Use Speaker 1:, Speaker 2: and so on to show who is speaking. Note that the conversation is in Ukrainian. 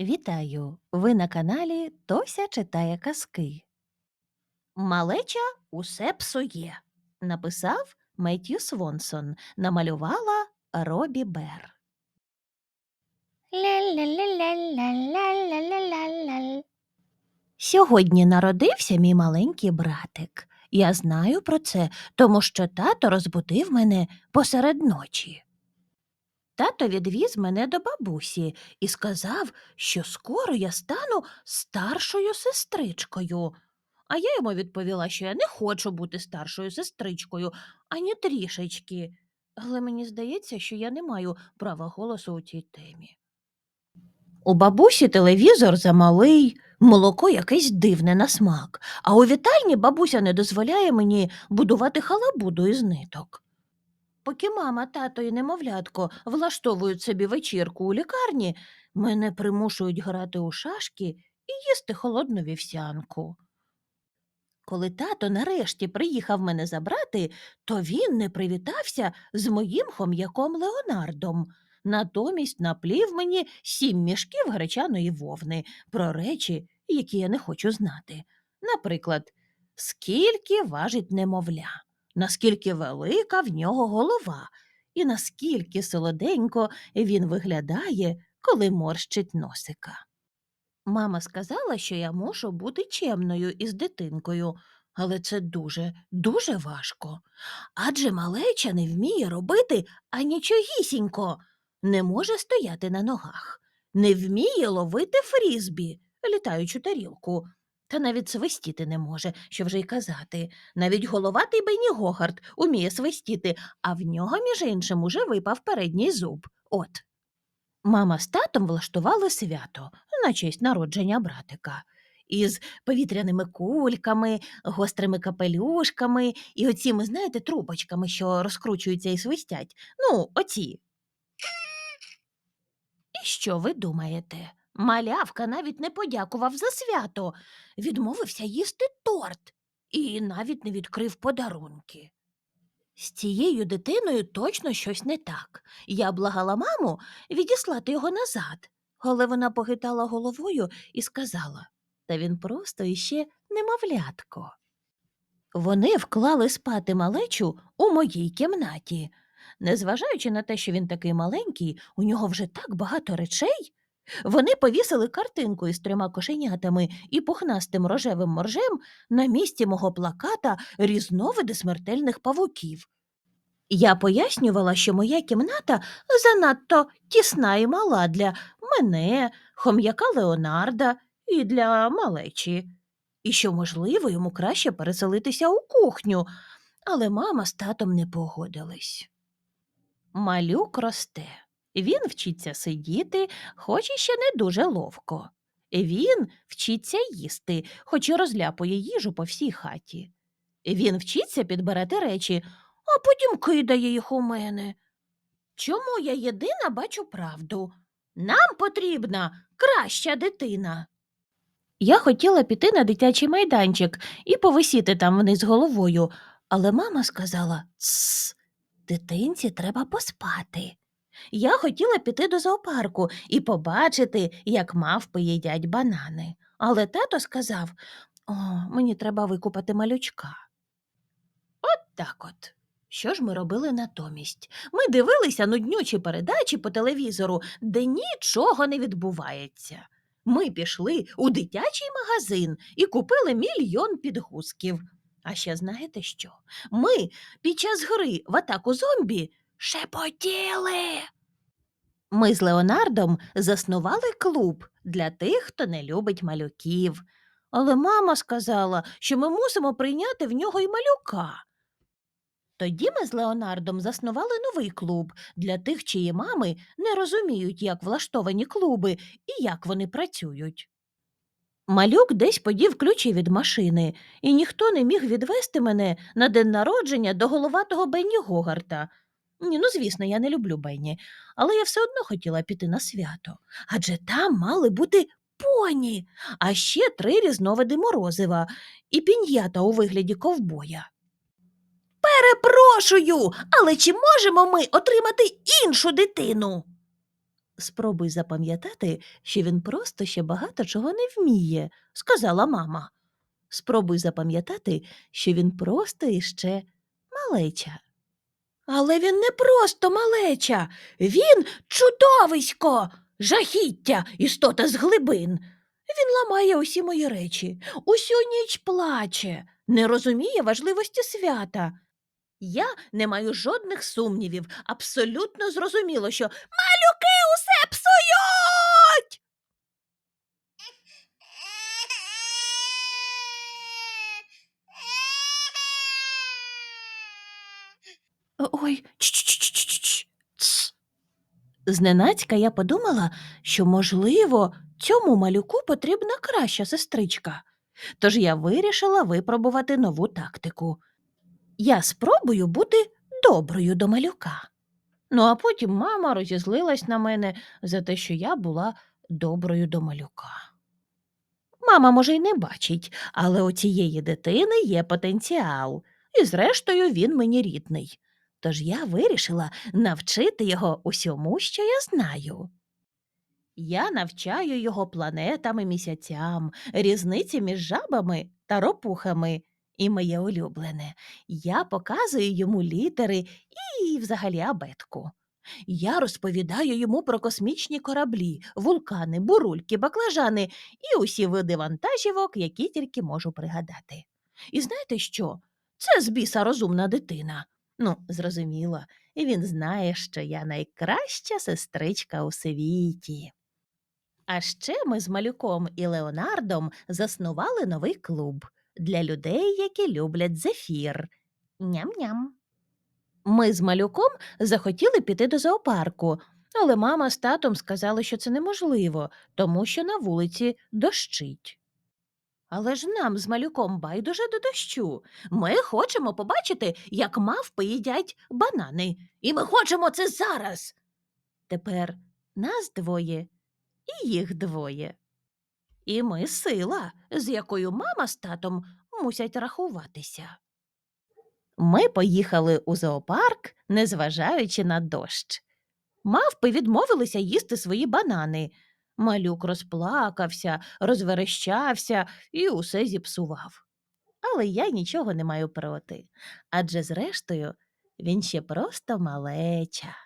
Speaker 1: Вітаю! Ви на каналі Тося читає казки. Малеча усе псує. Написав Меттью Свонсон. Намалювала Робі Бер.
Speaker 2: Ля-ля-ля-ля-ля-ля-ля-ля-ля.
Speaker 1: Сьогодні народився мій маленький братик. Я знаю про це, тому що тато розбудив мене посеред ночі. Тато відвіз мене до бабусі і сказав, що скоро я стану старшою сестричкою. А я йому відповіла, що я не хочу бути старшою сестричкою, ані трішечки. Але мені здається, що я не маю права голосу у цій темі. У бабусі телевізор замалий, молоко якесь дивне на смак, а у вітальні бабуся не дозволяє мені будувати халабуду із ниток. Поки мама, тато і немовлятко влаштовують собі вечірку у лікарні, мене примушують грати у шашки і їсти холодну вівсянку. Коли тато нарешті приїхав мене забрати, то він не привітався з моїм хом'яком Леонардом. Натомість наплів мені сім мішків гречаної вовни про речі, які я не хочу знати. Наприклад, скільки важить немовля, наскільки велика в нього голова, і наскільки солоденько він виглядає, коли морщить носика. Мама сказала, що я мушу бути чемною із дитинкою, але це дуже, дуже важко. Адже малеча не вміє робити анічогісінько, не може стояти на ногах, не вміє ловити фрізбі, літаючу тарілку, та навіть свистіти не може, що вже й казати. Навіть головатий Бенні Гогарт уміє свистіти, а в нього, між іншим, уже випав передній зуб. От. Мама з татом влаштували свято на честь народження братика. Із повітряними кульками, гострими капелюшками і оціми, знаєте, трубочками, що розкручуються і свистять. Ну, оці. І що ви думаєте? Малявка навіть не подякував за свято, відмовився їсти торт і навіть не відкрив подарунки. З цією дитиною точно щось не так. Я благала маму відіслати його назад, але вона похитала головою і сказала та він просто іще немовлятко. Вони вклали спати малечу у моїй кімнаті. Незважаючи на те, що він такий маленький, у нього вже так багато речей. Вони повісили картинку із трьома кошенятами і пухнастим рожевим моржем на місці мого плаката різновиди смертельних павуків. Я пояснювала, що моя кімната занадто тісна і мала для мене, хом'яка Леонарда і для малечі, і що, можливо, йому краще переселитися у кухню, але мама з татом не погодились. Малюк росте. Він вчиться сидіти, хоч і ще не дуже ловко. Він вчиться їсти, хоч і розляпує їжу по всій хаті. Він вчиться підбирати речі, а потім кидає їх у мене. Чому я єдина бачу правду? Нам потрібна краща дитина. Я хотіла піти на дитячий майданчик і повисіти там вниз головою, але мама сказала Тсс, дитинці треба поспати. Я хотіла піти до зоопарку і побачити, як мавпи їдять банани. Але тато сказав О, мені треба викупати малючка. От так от. Що ж ми робили натомість? Ми дивилися нуднючі передачі по телевізору, де нічого не відбувається. Ми пішли у дитячий магазин і купили мільйон підгузків. А ще знаєте що? Ми під час гри в атаку зомбі шепотіли. Ми з Леонардом заснували клуб для тих, хто не любить малюків. Але мама сказала, що ми мусимо прийняти в нього й малюка. Тоді ми з Леонардом заснували новий клуб для тих, чиї мами не розуміють, як влаштовані клуби і як вони працюють. Малюк десь подів ключі від машини, і ніхто не міг відвести мене на день народження до головатого Бенні Гогарта. Ні, ну звісно, я не люблю Бенні, але я все одно хотіла піти на свято. Адже там мали бути поні, а ще три різновиди морозива і пін'ята у вигляді ковбоя. Перепрошую, але чи можемо ми отримати іншу дитину? Спробуй запам'ятати, що він просто ще багато чого не вміє, сказала мама. Спробуй запам'ятати, що він просто іще малеча. Але він не просто малеча, він чудовисько, жахіття, істота з глибин. Він ламає усі мої речі, усю ніч плаче, не розуміє важливості свята. Я не маю жодних сумнівів, абсолютно зрозуміло, що малюки усе псують. Ой, ч-ч-ч-ч-ч-ч. Зненацька я подумала, що, можливо, цьому малюку потрібна краща сестричка. Тож я вирішила випробувати нову тактику. Я спробую бути доброю до малюка. Ну, а потім мама розізлилась на мене за те, що я була доброю до малюка. Мама, може, й не бачить, але у цієї дитини є потенціал, і зрештою він мені рідний. Тож я вирішила навчити його усьому, що я знаю. Я навчаю його планетам і місяцям, різниці між жабами та ропухами. І моє улюблене, я показую йому літери і взагалі абетку. Я розповідаю йому про космічні кораблі, вулкани, бурульки, баклажани і усі види вантажівок, які тільки можу пригадати. І знаєте що? Це з біса розумна дитина. Ну, зрозуміло, і він знає, що я найкраща сестричка у світі. А ще ми з малюком і Леонардом заснували новий клуб для людей, які люблять зефір. Ням-ням. Ми з малюком захотіли піти до зоопарку, але мама з татом сказали, що це неможливо, тому що на вулиці дощить. Але ж нам з малюком байдуже до дощу. Ми хочемо побачити, як мавпи їдять банани, і ми хочемо це зараз. Тепер нас двоє і їх двоє. І ми сила, з якою мама з татом мусять рахуватися. Ми поїхали у зоопарк, незважаючи на дощ. Мавпи відмовилися їсти свої банани. Малюк розплакався, розверещався і усе зіпсував. Але я нічого не маю проти, адже зрештою він ще просто малеча.